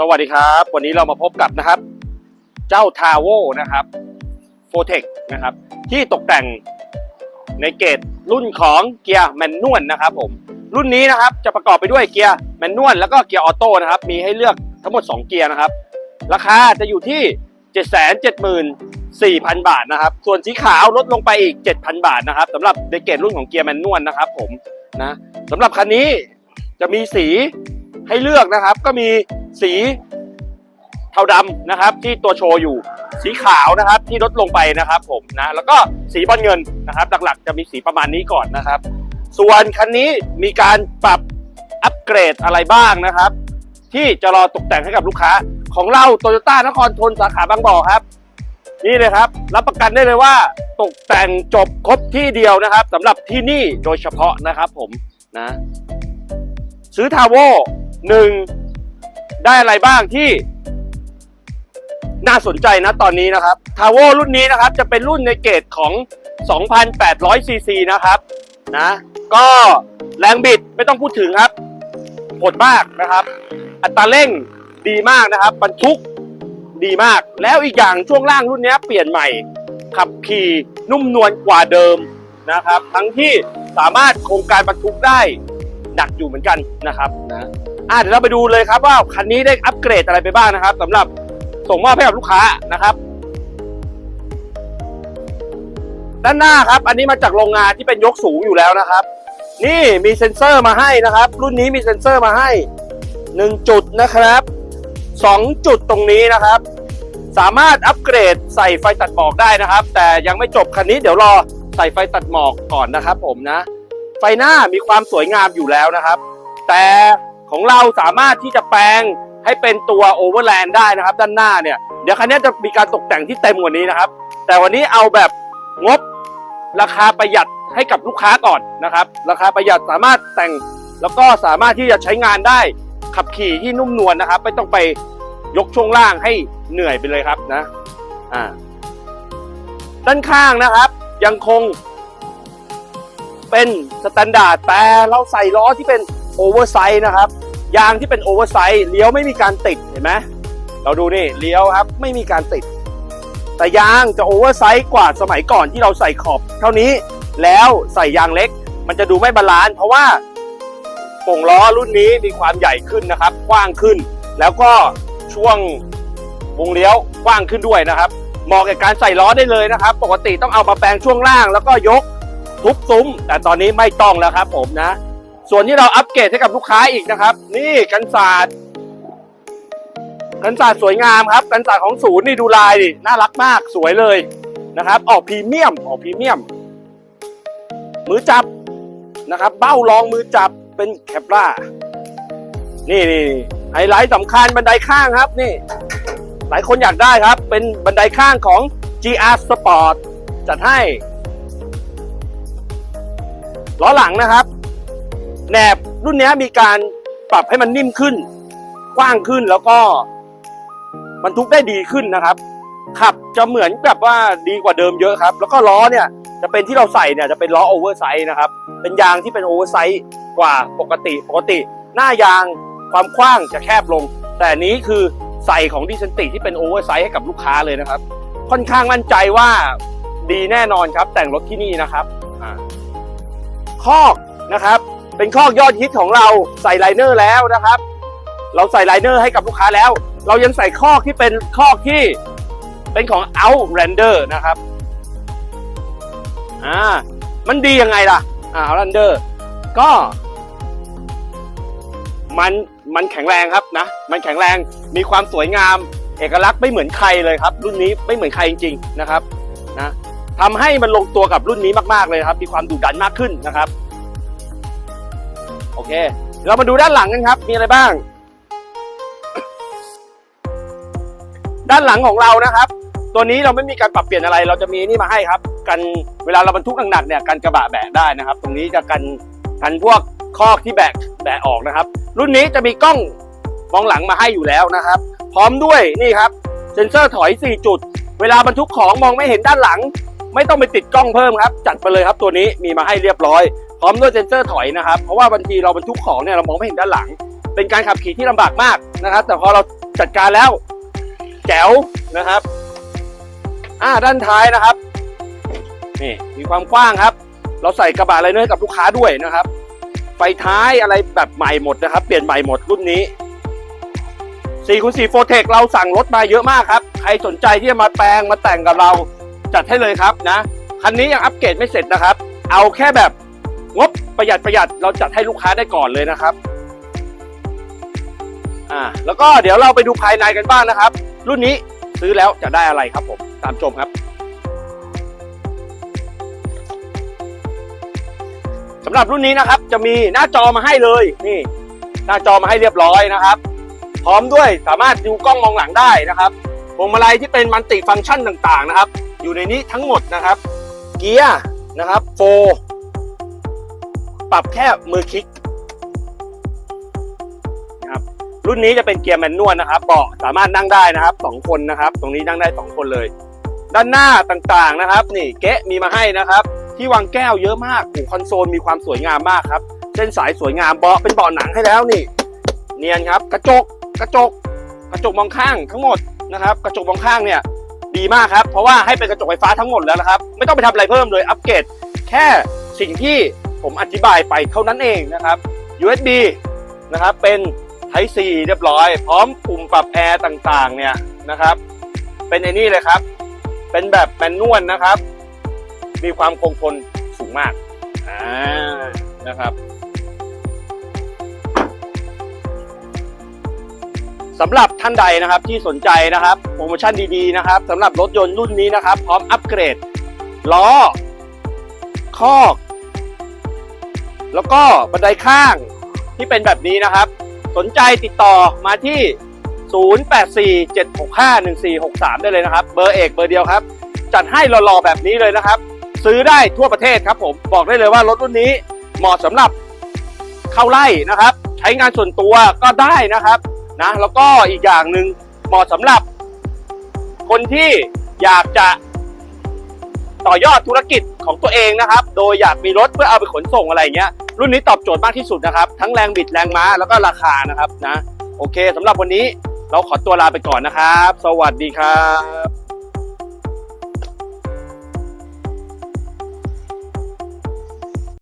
สวัสดีครับ วันนี้เรามาพบกับนะครับ เจ้าทาโวนะครับโฟเทคนะครับ ที่ตกแต่งในเกรดรุ่นของเกียร์แมนนวลนะครับผมรุ่นนี้นะครับจะประกอบไปด้วยเกียร์แมนนวลแล้วก็เกียร์ออโต้นะครับ มีให้เลือกทั้งหมด 2 เกียร์นะครับ ราคาจะอยู่ที่ 774,000 บาทนะครับ ส่วนสีขาวลดลงไปอีก 7,000 บาทนะครับสำหรับในเกรดรุ่นของเกียร์แมนนวลนะครับผมนะสำหรับคันนี้จะมีสีให้เลือกนะครับ ก็มี สีเทาดำนะครับ ที่ตัวโชว์อยู่สีขาวนะครับที่ลดลงไปนะครับผมนะแล้วก็สีบอลเงินนะครับ หลักๆจะมีสีประมาณนี้ก่อนนะครับ ส่วนคันนี้มีการปรับอัปเกรดอะไรบ้างนะครับ ที่จะรอตกแต่งให้กับลูกค้า ของเราโตโยต้านครทนสาขาบางบ่อครับ นี่เลยครับ รับประกันได้เลยว่าตกแต่งจบครบที่เดียวนะครับสำหรับที่นี่โดยเฉพาะนะครับผมนะ ซื้อทาวโวหนึ่ง ได้อะไรบ้างที่ น่าสนใจนะตอนนี้นะครับทาวโวรุ่นนี้นะครับ จะเป็นรุ่นในเกรดของ 2,800ซีซีนะครับนะ ก็แรงบิดไม่ต้องพูดถึงครับโหดมากนะครับ อัตราเร่งดีมากนะครับบรรทุกดีมาก แล้วอีกอย่างช่วงล่างรุ่นนี้เปลี่ยนใหม่ ขับขี่นุ่มนวลกว่าเดิมนะครับ ทั้งที่สามารถโครงการบรรทุกได้หนักอยู่เหมือนกันนะครับนะ อะเดี๋ยวเราไปดูเลยครับว่าคันนี้ได้อัปเกรดอะไรไปบ้างนะครับสำหรับส่งมอบให้กับลูกค้านะครับ ด้านหน้าครับ อันนี้มาจากโรงงานที่เป็นยกสูงอยู่แล้วนะครับ นี่มีเซ็นเซอร์มาให้นะครับ รุ่นนี้มีเซ็นเซอร์มาให้หนึ่งจุดนะครับสองจุดตรงนี้นะครับ สามารถอัปเกรดใส่ไฟตัดหมอกได้นะครับ แต่ยังไม่จบคันนี้เดี๋ยวรอใส่ไฟตัดหมอกก่อนนะครับ ผมนะ ไฟหน้ามีความสวยงามอยู่แล้วนะครับ แต่ ของเราสามารถที่จะแปลงให้เป็นตัวโอเวอร์แลนด์ได้นะครับ ด้านหน้าเนี่ยเดี๋ยวคันนี้จะมีการตกแต่งที่เต็มกว่านี้นะครับ แต่วันนี้เอาแบบงบราคาประหยัดให้กับลูกค้าก่อนนะครับ ราคาประหยัดสามารถแต่งแล้วก็สามารถที่จะใช้งานได้ขับขี่ที่นุ่มนวลนะครับ ไม่ต้องไปยกช่วงล่างให้เหนื่อยไปเลยครับนะอ่าด้านข้างนะครับ ยังคงเป็นสแตนดาร์ดแต่เราใส่ล้อที่เป็น โอเวอร์ไซส์นะครับ ยางที่เป็นโอเวอร์ไซส์เลี้ยวไม่มีการติดเห็นไหมเราดูนี่เลี้ยวครับไม่มีการติด แต่ยางจะโอเวอร์ไซส์กว่าสมัยก่อนที่เราใส่ขอบ เท่านี้แล้วใส่ยางเล็ก มันจะดูไม่บาลานซ์เพราะว่าป่งล้อรุ่นนี้มีความใหญ่ขึ้นนะครับ กว้างขึ้น แล้วก็ช่วงวงเลี้ยวกว้างขึ้นด้วยนะครับเหมาะกับการใส่ล้อได้เลยนะครับ ปกติต้องเอามาแปลงช่วงล่างแล้วก็ยกทุบซุ้ม แต่ตอนนี้ไม่ต้องแล้วครับผมนะ ส่วนที่เราอัปเกรดให้กับลูกค้าอีกนะครับ นี่กันศาสตร์กันศาสตร์สวยงามครับ กันศาสตร์ของศูนย์นี่ดูลายดิน่ารักมากสวยเลยนะครับ ออกพรีเมียมออกพรีเมียม มือจับนะครับ เบ้ารองมือจับเป็นแคปล่านี่นี่ไฮไลท์สำคัญบันไดข้างครับนี่ หลายคนอยากได้ครับ เป็นบันไดข้างของ GR Sport จัดให้ล้อหลังนะครับ แหนบรุ่นนี้มีการปรับให้มันนิ่มขึ้น กว้างขึ้นแล้วก็บรรทุกได้ดีขึ้นนะครับ ขับจะเหมือนกับว่าดีกว่าเดิมเยอะครับ แล้วก็ล้อเนี่ยจะเป็นที่เราใส่เนี่ยจะเป็นล้อโอเวอร์ไซส์นะครับ เป็นยางที่เป็นโอเวอร์ไซส์กว่าปกติปกติ หน้ายางความกว้างจะแคบลง แต่นี้คือใส่ของดิเซนติที่เป็นโอเวอร์ไซส์ให้กับลูกค้าเลยนะครับ ค่อนข้างมั่นใจว่าดีแน่นอนครับ แต่งรถที่นี่นะครับอคอกนะครับ เป็นคอยอดฮิตของเราใส่ไลเนอร์แล้วนะครับ เราใส่ไลเนอร์ให้กับลูกค้าแล้ว เรายังใส่คอที่เป็นคอที่เป็นของ Outlander นะครับอ่ามันดียังไงล่ะอ่า Outlander ก็มันมันแข็งแรงครับนะ มันแข็งแรงมีความสวยงาม เอกลักษณ์ไม่เหมือนใครเลยครับ รุ่นนี้ไม่เหมือนใครจริง ๆ นะครับนะทำให้มันลงตัวกับรุ่นนี้มากๆเลยครับ มีความดุดันมากขึ้นนะครับ โอเค เรามาดูด้านหลังกันครับ มีอะไรบ้าง ด้านหลังของเรานะครับ ตัวนี้เราไม่มีการปรับเปลี่ยนอะไร เราจะมีนี่มาให้ครับ กันเวลาเราบรรทุกหนักๆเนี่ยกันกระบะแบกได้นะครับ ตรงนี้จะกันกันพวกคอกที่แบกแบกออกนะครับ รุ่นนี้จะมีกล้องมองหลังมาให้อยู่แล้วนะครับ พร้อมด้วยนี่ครับ เซ็นเซอร์ถอย 4 จุด เวลาบรรทุกของมองไม่เห็นด้านหลัง ไม่ต้องไปติดกล้องเพิ่มครับ จัดไปเลยครับตัวนี้มีมาให้เรียบร้อย พร้อมด้วยเซ็นเซอร์ถอยนะครับ เพราะว่าบางทีเราบรรทุกของเนี่ยเรามองไม่เห็นด้านหลัง เป็นการขับขี่ที่ลำบากมากนะครับ แต่พอเราจัดการแล้วแจ๋วนะครับ อ่าด้านท้ายนะครับนี่มีความกว้างครับ เราใส่กระบะอะไรเนื้อกับลูกค้าด้วยนะครับ ไฟท้ายอะไรแบบใหม่หมดนะครับ เปลี่ยนใหม่หมดรุ่นนี้4คูณ4 4 t e c เราสั่งรถมาเยอะมากครับ ใครสนใจที่จะมาแปลงมาแต่งกับเราจัดให้เลยครับนะ คันนี้ยังอัปเกรดไม่เสร็จนะครับ เอาแค่แบบ ประหยัดประหยัดเราจัดให้ลูกค้าได้ก่อนเลยนะครับอ่าแล้วก็เดี๋ยวเราไปดูภายในกันบ้างนะครับ รุ่นนี้ซื้อแล้วจะได้อะไรครับผมตามชมครับสำหรับรุ่นนี้นะครับ จะมีหน้าจอมาให้เลยนี่ หน้าจอมาให้เรียบร้อยนะครับ พร้อมด้วยสามารถดูกล้องมองหลังได้นะครับพวงมาลัยที่เป็นมัลติฟังก์ชันต่างๆนะครับ อยู่ในนี้ทั้งหมดนะครับ เกียร์นะครับโฟ ปรับแค่มือคลิกนะครับ รุ่นนี้จะเป็นเกียร์แมนนวลนะครับเบาะสามารถนั่งได้นะครับสองคนนะครับ ตรงนี้นั่งได้สองคนเลย ด้านหน้าต่างๆนะครับ นี่เก๊ะมีมาให้นะครับ ที่วางแก้วเยอะมากคอนโซลมีความสวยงามมากครับเส้นสายสวยงามเบาะเป็นเบาะหนังให้แล้วนี่ เนียนครับ กระจกกระจก กระจกมองข้างทั้งหมดนะครับ กระจกมองข้างเนี่ยดีมากครับ เพราะว่าให้เป็นกระจกไฟฟ้าทั้งหมดแล้วนะครับ ไม่ต้องไปทำอะไรเพิ่มเลย อัปเกรดแค่สิ่งที่ ผมอธิบายไปเท่านั้นเองนะครับ USB นะครับเป็น Type C เรียบร้อย พร้อมปุ่มปรับแอร์ต่างๆ เนี่ยนะครับ เป็นไอ้นี่เลยครับ เป็นแบบแมนนวลนะครับ มีความคงทนสูงมากอ่านะครับสำหรับท่านใดนะครับที่สนใจนะครับโปรโมชั่นดีๆนะครับสำหรับรถยนต์รุ่นนี้นะครับ พร้อมอัปเกรดล้อคอก แล้วก็บันไดข้างที่เป็นแบบนี้นะครับ สนใจติดต่อมาที่ 0847651463 ได้เลยนะครับ เบอร์เอกเบอร์เดียวครับ จัดให้หล่อๆแบบนี้เลยนะครับ ซื้อได้ทั่วประเทศครับผมบอกได้เลยว่ารถรุ่นนี้เหมาะสำหรับเข้าไล่นะครับ ใช้งานส่วนตัวก็ได้นะครับนะแล้วก็อีกอย่างหนึ่งเหมาะสำหรับ คนที่อยากจะต่อยอดธุรกิจ ของตัวเองนะครับ โดยอยากมีรถเพื่อเอาไปขนส่งอะไรเงี้ย รุ่นนี้ตอบโจทย์มากที่สุดนะครับ ทั้งแรงบิดแรงม้าแล้วก็ราคานะครับนะ โอเคสำหรับวันนี้เราขอตัวลาไปก่อนนะครับ สวัสดีครับ